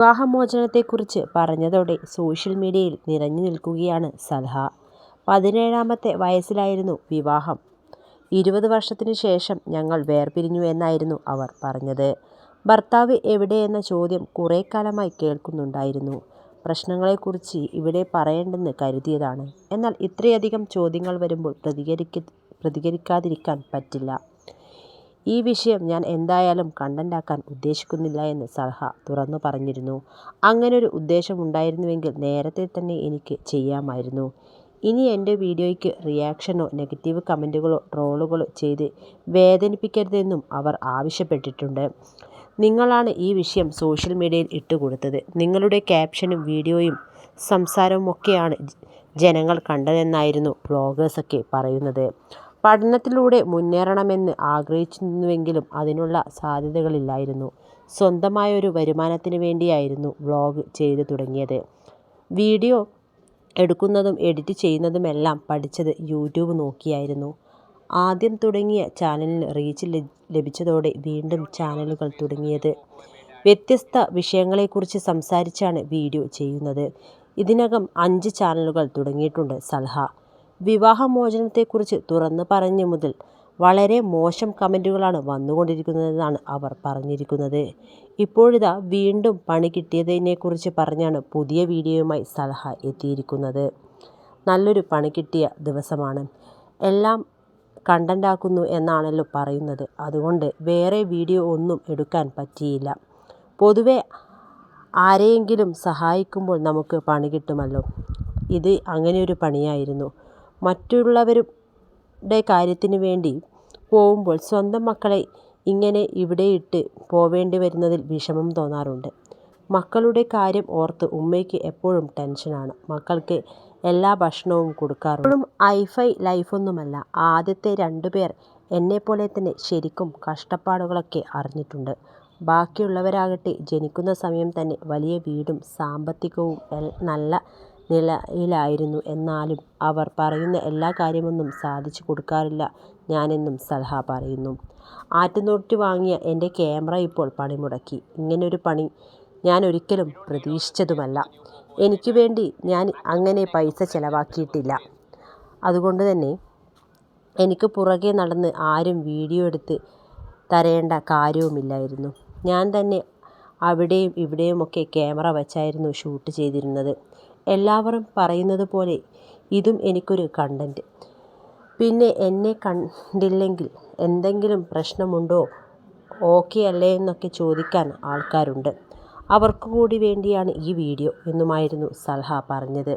വിവാഹമോചനത്തെക്കുറിച്ച് പറഞ്ഞതോടെ social മീഡിയയിൽ നിറഞ്ഞു നിൽക്കുകയാണ് സൽഹ. പതിനേഴാമത്തെ വയസ്സിലായിരുന്നു വിവാഹം. ഇരുപത് വർഷത്തിനു ശേഷം ഞങ്ങൾ വേർപിരിഞ്ഞു എന്നായിരുന്നു അവർ പറഞ്ഞത്. ഭർത്താവ് എവിടെയെന്ന ചോദ്യം കുറേക്കാലമായി കേൾക്കുന്നുണ്ടായിരുന്നു. പ്രശ്നങ്ങളെക്കുറിച്ച് ഇവിടെ പറയേണ്ടെന്ന് കരുതിയതാണ്. എന്നാൽ ഇത്രയധികം ചോദ്യങ്ങൾ വരുമ്പോൾ പ്രതികരിക്കാതിരിക്കാൻ പറ്റില്ല. ഈ വിഷയം ഞാൻ എന്തായാലും കണ്ടന്റാക്കാൻ ഉദ്ദേശിക്കുന്നില്ല എന്ന് സൽഹ തുറന്നു പറഞ്ഞിരുന്നു. അങ്ങനൊരു ഉദ്ദേശമുണ്ടായിരുന്നുവെങ്കിൽ നേരത്തെ തന്നെ എനിക്ക് ചെയ്യാമായിരുന്നു. ഇനി എന്റെ വീഡിയോയ്ക്ക് റിയാക്ഷനോ നെഗറ്റീവ് കമന്റുകളോ ട്രോളുകളോ ചെയ്ത് വേദനിപ്പിക്കരുതെന്നും അവർ ആവശ്യപ്പെട്ടിട്ടുണ്ട്. നിങ്ങളാണ് ഈ വിഷയം സോഷ്യൽ മീഡിയയിൽ ഇട്ടുകൊടുത്തത്. നിങ്ങളുടെ ക്യാപ്ഷനും വീഡിയോയും സംസാരവുമൊക്കെയാണ് ജനങ്ങൾ കണ്ടതെന്നായിരുന്നു ബ്ലോഗേഴ്സൊക്കെ പറയുന്നത്. പഠനത്തിലൂടെ മുന്നേറണമെന്ന് ആഗ്രഹിച്ചിരുന്നുവെങ്കിലും അതിനുള്ള സാധ്യതകളില്ലായിരുന്നു. സ്വന്തമായൊരു വരുമാനത്തിന് വേണ്ടിയായിരുന്നു വ്ലോഗ് ചെയ്തു തുടങ്ങിയത്. വീഡിയോ എടുക്കുന്നതും എഡിറ്റ് ചെയ്യുന്നതുമെല്ലാം പഠിച്ചത് യൂട്യൂബ് നോക്കിയായിരുന്നു. ആദ്യം തുടങ്ങിയ ചാനലിന് റീച്ച് ലഭിച്ചതോടെ വീണ്ടും ചാനലുകൾ തുടങ്ങിയത്. വ്യത്യസ്ത വിഷയങ്ങളെക്കുറിച്ച് സംസാരിച്ചാണ് വീഡിയോ ചെയ്യുന്നത്. ഇതിനകം അഞ്ച് ചാനലുകൾ തുടങ്ങിയിട്ടുണ്ട് സൽഹ. വിവാഹമോചനത്തെക്കുറിച്ച് തുറന്നു പറഞ്ഞ മുതൽ വളരെ മോശം കമന്റുകളാണ് വന്നുകൊണ്ടിരിക്കുന്നതെന്നാണ് അവർ പറഞ്ഞിരിക്കുന്നത്. ഇപ്പോഴിതാ വീണ്ടും പണി കിട്ടിയതിനെക്കുറിച്ച് പറഞ്ഞാണ് പുതിയ വീഡിയോയുമായി സലഹ എത്തിയിരിക്കുന്നത്. നല്ലൊരു പണി കിട്ടിയ ദിവസമാണ്. എല്ലാം കണ്ടന്റാക്കുന്നു എന്നാണല്ലോ പറയുന്നത്. അതുകൊണ്ട് വേറെ വീഡിയോ ഒന്നും എടുക്കാൻ പറ്റിയില്ല. പൊതുവെ ആരെയെങ്കിലും സഹായിക്കുമ്പോൾ നമുക്ക് പണി കിട്ടുമല്ലോ. ഇത് അങ്ങനെയൊരു പണിയായിരുന്നു. മറ്റുള്ളവരുടെ കാര്യത്തിന് വേണ്ടി പോവുമ്പോൾ സ്വന്തം മക്കളെ ഇങ്ങനെ ഇവിടെയിട്ട് പോവേണ്ടി വരുന്നതിൽ വിഷമം തോന്നാറുണ്ട്. മക്കളുടെ കാര്യം ഓർത്ത് ഉമ്മയ്ക്ക് എപ്പോഴും ടെൻഷനാണ്. മക്കൾക്ക് എല്ലാ ഭക്ഷണവും കൊടുക്കാറുണ്ട്. എപ്പോഴും ലൈഫൊന്നുമല്ല. ആദ്യത്തെ രണ്ടുപേർ എന്നെപ്പോലെ തന്നെ ശരിക്കും കഷ്ടപ്പാടുകളൊക്കെ അറിഞ്ഞിട്ടുണ്ട്. ബാക്കിയുള്ളവരാകട്ടെ ജനിക്കുന്ന സമയം തന്നെ വലിയ വീടും സാമ്പത്തികവും നല്ല നിലയിലായിരുന്നു. എന്നാലും അവർ പറയുന്ന എല്ലാ കാര്യമൊന്നും സാധിച്ചു കൊടുക്കാറില്ല ഞാനെന്നും സൽഹ പറയുന്നു. ആറ്റുനോട്ടി വാങ്ങിയ എന്റെ ക്യാമറ ഇപ്പോൾ പണിമുടക്കി. ഇങ്ങനൊരു പണി ഞാൻ ഒരിക്കലും പ്രതീക്ഷിച്ചതുമല്ല. എനിക്ക് വേണ്ടി ഞാൻ അങ്ങനെ പൈസ ചിലവാക്കിയിട്ടില്ല അതുകൊണ്ട് തന്നെ എനിക്ക് പുറകെ നടന്ന് ആരും വീഡിയോ എടുത്ത് തരേണ്ട കാര്യവുമില്ലായിരുന്നു. ഞാൻ തന്നെ അവിടെയും ഇവിടെയുമൊക്കെ ക്യാമറ വച്ചായിരുന്നു ഷൂട്ട് ചെയ്തിരുന്നത്. എല്ലാവരും പറയുന്നത് പോലെ ഇതും എനിക്കൊരു കണ്ടന്റ് പിന്നെ എന്നെ കണ്ടില്ലെങ്കിൽ എന്തെങ്കിലും പ്രശ്നമുണ്ടോ ഓക്കെ അല്ലേ എന്നൊക്കെ ചോദിക്കാൻ ആൾക്കാരുണ്ട്. അവർക്ക് കൂടി വേണ്ടിയാണ് ഈ വീഡിയോ എന്നുമായിരുന്നു സൽഹ പറഞ്ഞത്.